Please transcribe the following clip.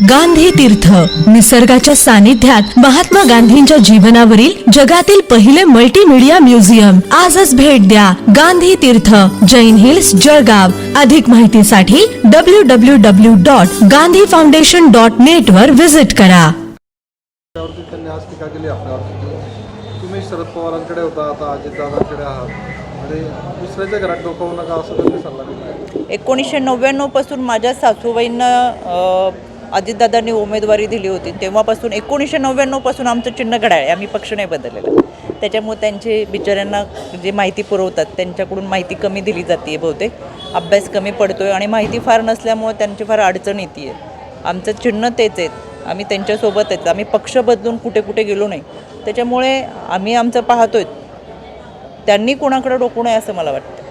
गांधी तीर्थ. निसर्गाच्या सानिध्यात महात्मा गांधींच्या जीवनावरील जगातील पहिले मल्टीमीडिया म्युझियम आजच भेट द्या गांधी तीर्थ. जैन हिल्स जळगाव. अधिक माहितीसाठी W W W dot Gandhi foundation dot net वर विजिट करा आज टीका केली तुम्ही शरद पवारांकडे होता आता अजितदादांकडे आहात. आणि दुसऱ्याच्या घरात डोकावू नका असं त्यांनी सल्ला दिला? एकोणीसशे नव्याण्णवपासून माझ्या सासूबाईंना अजितदादांनी उमेदवारी दिली होती. तेव्हापासून एकोणीसशे नव्याण्णवपासून आमचं चिन्ह घड्याळ आहे. आम्ही पक्ष नाही बदललेला. त्याच्यामुळे त्यांचे बिचाऱ्यांना जे माहिती पुरवतात त्यांच्याकडून माहिती कमी दिली जाते बहुतेक. अभ्यास कमी पडतो आहे आणि माहिती फार नसल्यामुळे त्यांची फार अडचण येते आहे आमचं चिन्ह तेच आहेत. आम्ही त्यांच्यासोबत आहेत. आम्ही पक्ष बदलून कुठे कुठे गेलो नाही. त्याच्यामुळे आम्ही आमचं पाहतोय. त्यांनी कोणाकडे डोकू नये असं मला वाटतं.